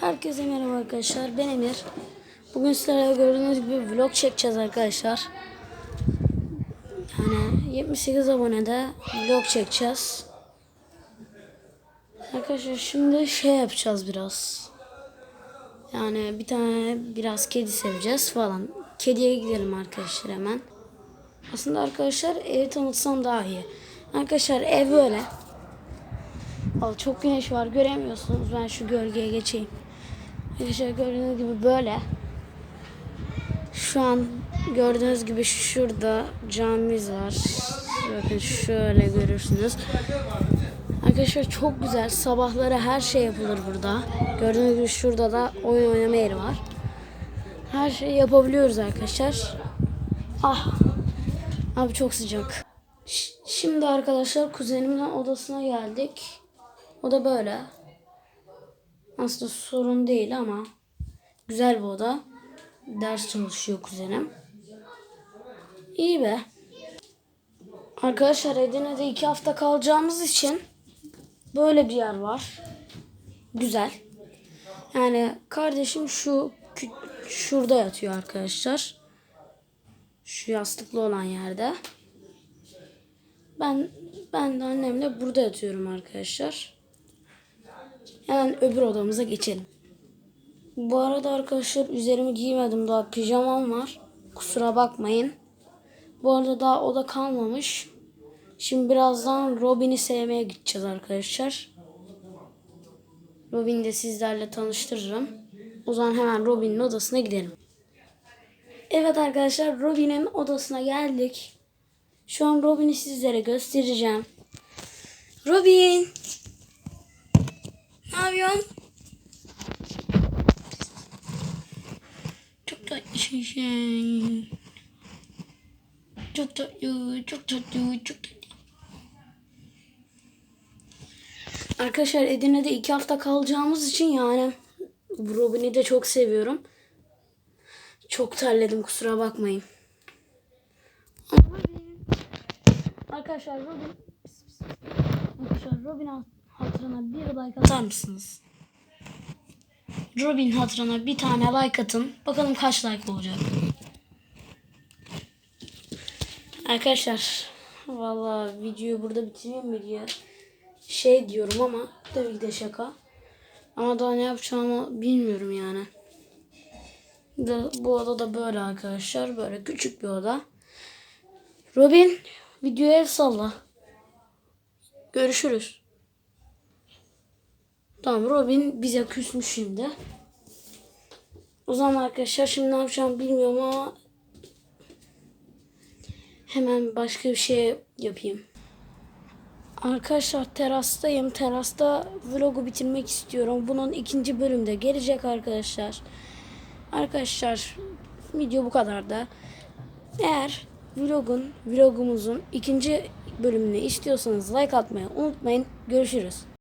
Herkese merhaba arkadaşlar. Ben Emir. Bugün sizlerle gördüğünüz gibi vlog çekeceğiz arkadaşlar. Yani 78 abonede vlog çekeceğiz. Arkadaşlar şimdi şey yapacağız biraz. Yani bir tane biraz kedi seveceğiz falan. Kediye gidelim arkadaşlar hemen. Aslında arkadaşlar evi tanıtsam daha iyi. Arkadaşlar ev böyle. Al çok güneş var göremiyorsunuz. Ben şu gölgeye geçeyim. Arkadaşlar gördüğünüz gibi böyle. Şu an gördüğünüz gibi şurada camimiz var. Bakın şöyle görürsünüz. Arkadaşlar çok güzel. Sabahları her şey yapılır burada. Gördüğünüz gibi şurada da oyun oynama yeri var. Her şeyi yapabiliyoruz arkadaşlar. Ah. Abi çok sıcak. Şimdi arkadaşlar kuzenimin odasına geldik. O da böyle. Aslında sorun değil ama güzel bir oda. Ders çalışıyor kuzenim. İyi be. Arkadaşlar Edirne'de iki hafta kalacağımız için böyle bir yer var. Güzel. Yani kardeşim şu şurada yatıyor arkadaşlar. Şu yastıklı olan yerde. Ben ben de annemle burada yatıyorum arkadaşlar. Hemen öbür odamıza geçelim. Bu arada arkadaşlar üzerimi giymedim daha pijamam var. Kusura bakmayın. Bu arada daha oda kalmamış. Şimdi birazdan Robin'i sevmeye gideceğiz arkadaşlar. Robin'i de sizlerle tanıştırırım. O zaman hemen Robin'in odasına gidelim. Evet arkadaşlar Robin'in odasına geldik. Şu an Robin'i sizlere göstereceğim. Robin! Ne yapıyorsun? Çok tatlı şey. Çok tatlı, çok tatlı, çok tatlı. Arkadaşlar Edirne'de iki hafta kalacağımız için yani Robin'i de çok seviyorum. Çok terledim kusura bakmayın. Robin- Arkadaşlar Robin Arkadaşlar Robin hatırına bir like atar mısınız? Robin hatırına bir tane like atın. Bakalım kaç like olacak. Arkadaşlar valla videoyu burada bitireyim mi diye şey diyorum ama tabii ki de şaka. Ama daha ne yapacağımı bilmiyorum yani. Da, bu oda da böyle arkadaşlar. Böyle küçük bir oda. Robin videoya el salla. Görüşürüz. Tamam Robin bize küsmüş şimdi. O zaman arkadaşlar şimdi ne yapacağımı bilmiyorum ama hemen başka bir şey yapayım. Arkadaşlar terastayım. Terasta vlogu bitirmek istiyorum. Bunun ikinci bölümde gelecek arkadaşlar. Arkadaşlar video bu kadar da. Eğer vlogun, vlogumuzun ikinci bölümünü istiyorsanız like atmayı unutmayın. Görüşürüz.